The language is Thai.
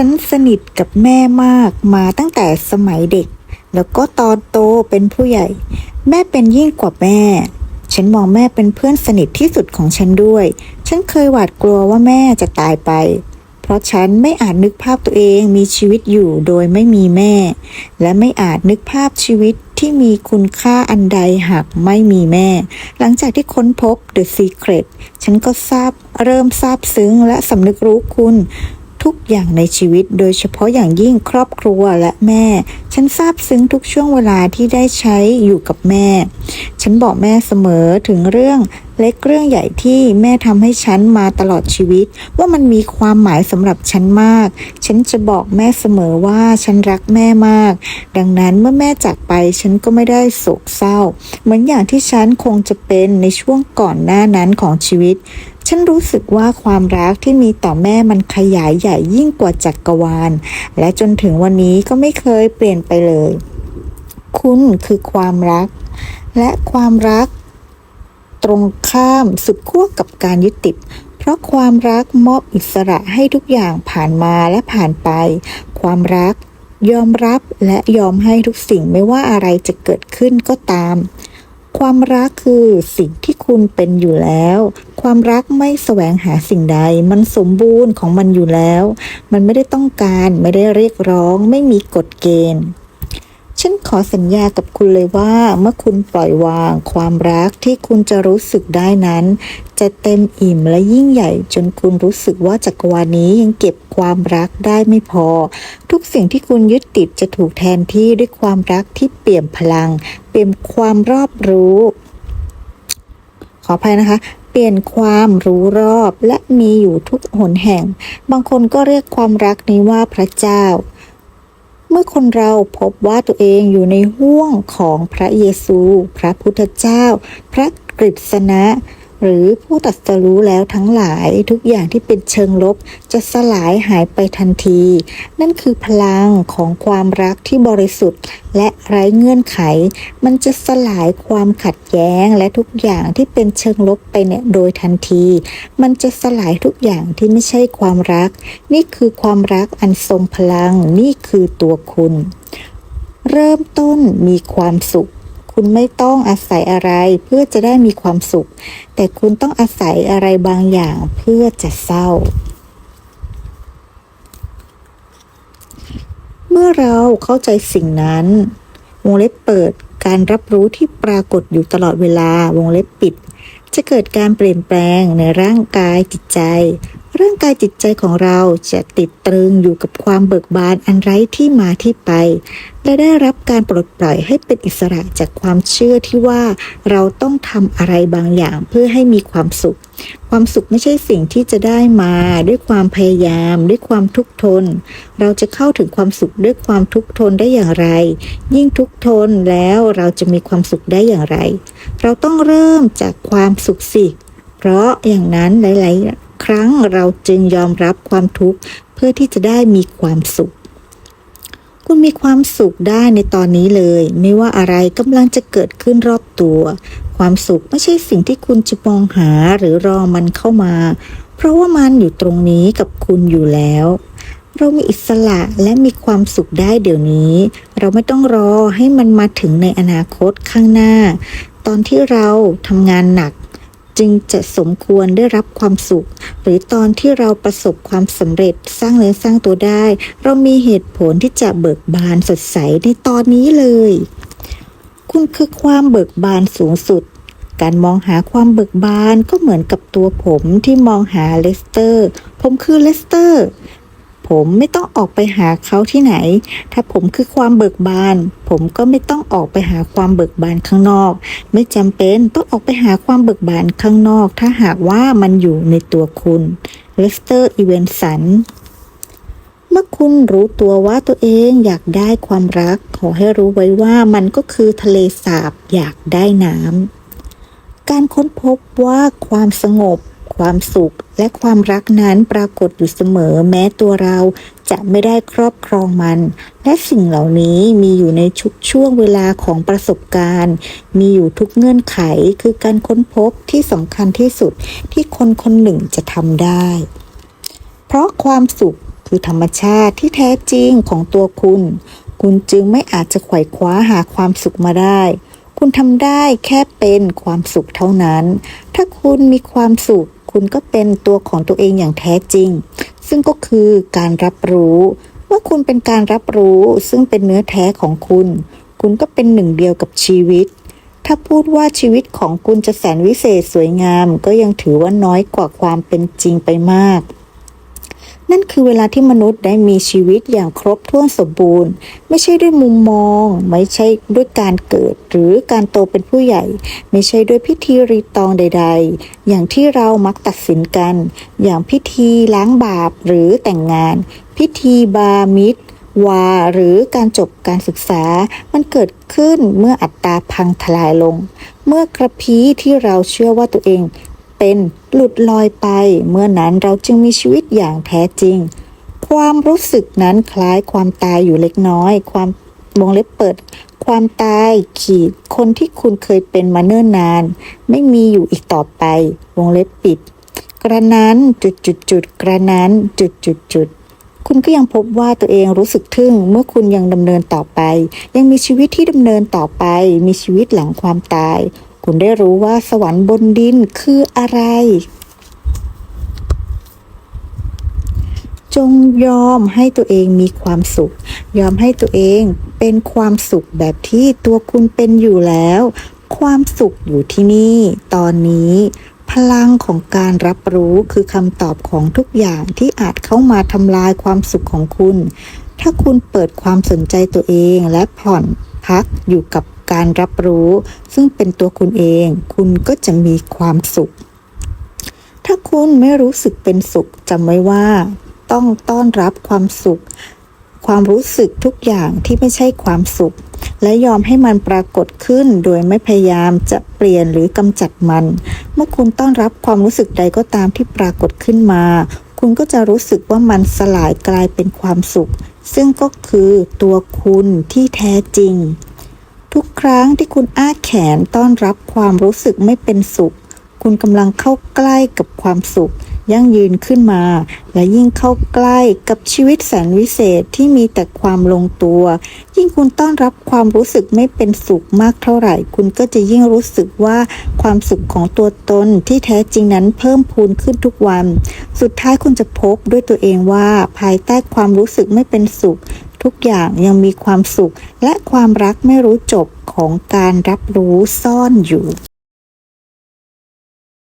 ฉันสนิทกับแม่มากมาตั้งแต่สมัยเด็ก แล้วก็ตอนโตเป็นผู้ใหญ่ แม่เป็นยิ่งกว่าแม่ ฉันมองแม่เป็นเพื่อนสนิทที่สุดของฉันด้วย ฉันเคยหวาดกลัวว่าแม่จะตายไป เพราะฉันไม่อาจนึกภาพตัวเองมีชีวิตอยู่โดยไม่มีแม่ และไม่อาจนึกภาพชีวิตที่มีคุณค่าอันใดหากไม่มีแม่ หลังจากที่ค้นพบ The Secret ฉันก็ทราบเริ่มทราบซึ้งและสำนึกรู้คุณ ทุกอย่างในชีวิต โดยเฉพาะอย่างยิ่งครอบครัวและแม่ ฉันซาบซึ้งทุกช่วงเวลาที่ได้ใช้อยู่กับแม่ ฉันบอกแม่เสมอถึงเรื่องเล็กเรื่องใหญ่ที่แม่ทำให้ฉันมาตลอดชีวิต ว่ามันมีความหมายสำหรับฉันมาก ฉันจะบอกแม่เสมอว่าฉันรักแม่มาก ดังนั้นเมื่อแม่จากไปฉันก็ไม่ได้โศกเศร้า เหมือนอย่างที่ฉันคงจะเป็นในช่วงก่อนหน้านั้นของชีวิต ฉันรู้สึกว่าความรักที่มีต่อแม่มันขยายใหญ่ยิ่งกว่าจักรวาล และจนถึงวันนี้ก็ไม่เคยเปลี่ยนไปเลย คุณคือความรัก และความรัก ตรงข้ามสุดขั้วกับการยึดติด เพราะความรักมอบอิสระให้ทุกอย่างผ่านมาและผ่านไป ความรักยอมรับและยอมให้ทุกสิ่งไม่ว่าอะไรจะเกิดขึ้นก็ตาม ความรักคือสิ่งที่คุณเป็นอยู่แล้ว ความรักไม่แสวงหาสิ่งใด มันสมบูรณ์ของมันอยู่แล้ว มันไม่ได้ต้องการไม่ได้เรียกร้อง ไม่มีกฎเกณฑ์ ฉันขอสัญญากับคุณเลยว่า เมื่อคุณปล่อยวางความรักที่คุณจะรู้สึกได้นั้น จะเต็มอิ่มและยิ่งใหญ่ จนคุณรู้สึกว่าจักรวาลนี้ยังเก็บความรักได้ไม่พอ ทุกสิ่งที่คุณยึดติดจะถูกแทนที่ด้วยความรักที่เปี่ยมพลัง เปี่ยมความรอบรู้ ขออภัยนะคะเปลี่ยนความรู้รอบและมีอยู่ทุกหนแห่ง บางคนก็เรียกความรักนี้ว่าพระเจ้า เมื่อคนเราพบว่าตัวเองอยู่ในห่วงของพระเยซู พระพุทธเจ้า พระกฤษณะ หรือผู้ตรัสรู้แล้วทั้งหลายทุกอย่างที่เป็นเชิงลบ จะสลายหายไปทันที นั่นคือพลังของความรักที่บริสุทธิ์ และไร้เงื่อนไข มันจะสลายความขัดแย้งและทุกอย่างที่เป็นเชิงลบไปเนี่ยโดยทันที มันจะสลายทุกอย่างที่ไม่ใช่ความรัก นี่คือความรักอันทรงพลังนี่คือตัวคุณ เริ่มต้นมีความสุข คุณไม่ต้องอาศัยอะไรเพื่อจะได้มีความสุข แต่คุณต้องอาศัยอะไรบางอย่างเพื่อจะเศร้า เมื่อเราเข้าใจสิ่งนั้น วงเล็บเปิดการรับรู้ที่ปรากฏอยู่ตลอดเวลาวงเล็บปิด จะเกิดการเปลี่ยนแปลงในร่างกายจิตใจ ร่างกายจิตใจของเราจะติดตรึงอยู่กับความเบิกบานอันไร้ที่มาที่ไป และได้รับการปลดปล่อยให้เป็นอิสระจากความเชื่อที่ว่าเราต้องทำอะไรบางอย่างเพื่อให้มีความสุข ความสุขไม่ใช่สิ่งที่จะได้มาด้วยความพยายาม ด้วยความทุกข์ทน เราจะเข้าถึงความสุขด้วยความทุกข์ทนได้อย่างไร ยิ่งทุกข์ทนแล้วเราจะมีความสุขได้อย่างไร เราต้องเริ่มจากความสุขสิ เพราะอย่างนั้นหลาย ๆ ครั้งเราจึงยอมรับความทุกข์เพื่อที่จะได้มีความสุข คุณมีความสุขได้ในตอนนี้เลย ไม่ว่าอะไรกำลังจะเกิดขึ้นรอบตัว ความสุขไม่ใช่สิ่งที่คุณจะมองหาหรือรอมันเข้ามา เพราะว่ามันอยู่ตรงนี้กับคุณอยู่แล้วเรามีอิสระและมีความสุขได้เดี๋ยวนี้ เราไม่ต้องรอให้มันมาถึงในอนาคตข้างหน้า ตอนที่เราทำงานหนัก จึงจะสมควรได้รับความสุข หรือตอนที่เราประสบความสำเร็จสร้างเนื้อสร้างตัวได้ เรามีเหตุผลที่จะเบิกบานสดใสในตอนนี้เลย คุณคือความเบิกบานสูงสุด การมองหาความเบิกบานก็เหมือนกับตัวผมที่มองหาเลสเตอร์ ผมคือเลสเตอร์ ผมไม่ต้องออกไปหาเขาที่ไหน ถ้าผมคือความเบิกบาน ผมก็ไม่ต้องออกไปหาความเบิกบานข้างนอก ไม่จำเป็นต้องออกไปหาความเบิกบานข้างนอก ถ้าหากว่ามันอยู่ในตัวคุณเลสเตอร์อีเวนสันเมื่อคุณรู้ตัวว่าตัวเองอยากได้ความรัก ขอให้รู้ไว้ว่ามันก็คือทะเลสาบอยากได้น้ำการค้นพบว่าความสงบ ความสุขและความรักนั้นปรากฏอยู่เสมอแม้ตัวเราจะไม่ได้ครอบครองมัน และสิ่งเหล่านี้มีอยู่ในชุกช่วงเวลาของประสบการณ์ มีอยู่ทุกเงื่อนไขคือการค้นพบที่สำคัญที่สุดที่คนคนหนึ่งจะทำได้ เพราะความสุขคือธรรมชาติที่แท้จริงของตัวคุณ คุณจึงไม่อาจจะไขว่คว้าหาความสุขมาได้คุณทำได้แค่เป็นความสุขเท่านั้น ถ้าคุณมีความสุข คุณก็เป็นตัวของตัวเองอย่างแท้จริง ซึ่งก็คือการรับรู้ เมื่อคุณเป็นการรับรู้ซึ่งเป็นเนื้อแท้ของคุณ คุณก็เป็นหนึ่งเดียวกับชีวิต ถ้าพูดว่าชีวิตของคุณจะแสนวิเศษสวยงาม ก็ยังถือว่าน้อยกว่าความเป็นจริงไปมาก นั่นคือเวลาที่มนุษย์ได้มีชีวิตอย่างครบถ้วนสมบูรณ์ ไม่ใช่ด้วยมุมมอง ไม่ใช่ด้วยการเกิด หรือการโตเป็นผู้ใหญ่ ไม่ใช่ด้วยพิธีรีตองใด ๆ อย่างที่เรามักตัดสินกัน อย่างพิธีล้างบาปหรือแต่งงาน พิธีบามิตรวาหรือการจบการศึกษา มันเกิดขึ้นเมื่ออัตราพังทลายลง เมื่อกระพี้ที่เราเชื่อว่าตัวเอง เป็นหลุดลอยไป เมื่อนั้นเราจึงมีชีวิตอย่างแท้จริง ความรู้สึกนั้นคล้ายความตายอยู่เล็กน้อย ความวงเล็บเปิด ความตายขีดคนที่คุณเคยเป็นมาเนิ่นนาน ไม่มีอยู่อีกต่อไป วงเล็บปิด กระนั้นจุดจุดจุดกระนั้นจุดจุดจุดคุณก็ยังพบว่าตัวเองรู้สึกทึ่งเมื่อคุณยังดำเนินต่อไป ยังมีชีวิตที่ดำเนินต่อไป มีชีวิตหลังความตาย คุณได้รู้ว่าสวรรค์บนดินคืออะไร จงยอมให้ตัวเองมีความสุข ยอมให้ตัวเองเป็นความสุขแบบที่ตัวคุณเป็นอยู่แล้ว ความสุขอยู่ที่นี่ ตอนนี้พลังของการรับรู้คือคำตอบของทุกอย่างที่อาจเข้ามาทำลายความสุขของคุณ ถ้าคุณเปิดความสนใจตัวเองและผ่อนพักอยู่กับ การรับรู้ ซึ่งเป็นตัวคุณเอง คุณก็จะมีความสุข ถ้าคุณไม่รู้สึกเป็นสุขจำไว้ว่า ต้องต้อนรับความสุข ความรู้สึกทุกอย่างที่ไม่ใช่ความสุข และยอมให้มันปรากฏขึ้นโดยไม่พยายามจะเปลี่ยนหรือกำจัดมัน เมื่อคุณต้อนรับความรู้สึกใดก็ตามที่ปรากฏขึ้นมา คุณก็จะรู้สึกว่ามันสลายกลายเป็นความสุขซึ่งก็คือตัวคุณที่แท้จริง ทุกครั้งที่คุณอ้าแขนต้อนรับความรู้สึกไม่เป็นสุข คุณกำลังเข้าใกล้กับความสุข ยั่งยืนขึ้นมา และยิ่งเข้าใกล้กับชีวิตแสนวิเศษที่มีแต่ความลงตัว ยิ่งคุณต้อนรับความรู้สึกไม่เป็นสุขมากเท่าไหร่ คุณก็จะยิ่งรู้สึกว่าความสุขของตัวตนที่แท้จริงนั้นเพิ่มพูนขึ้นทุกวัน สุดท้ายคุณจะพบด้วยตัวเองว่าภายใต้ความรู้สึกไม่เป็นสุข ทุกอย่างยังมีความสุข และความรักไม่รู้จบของการรับรู้ซ่อนอยู่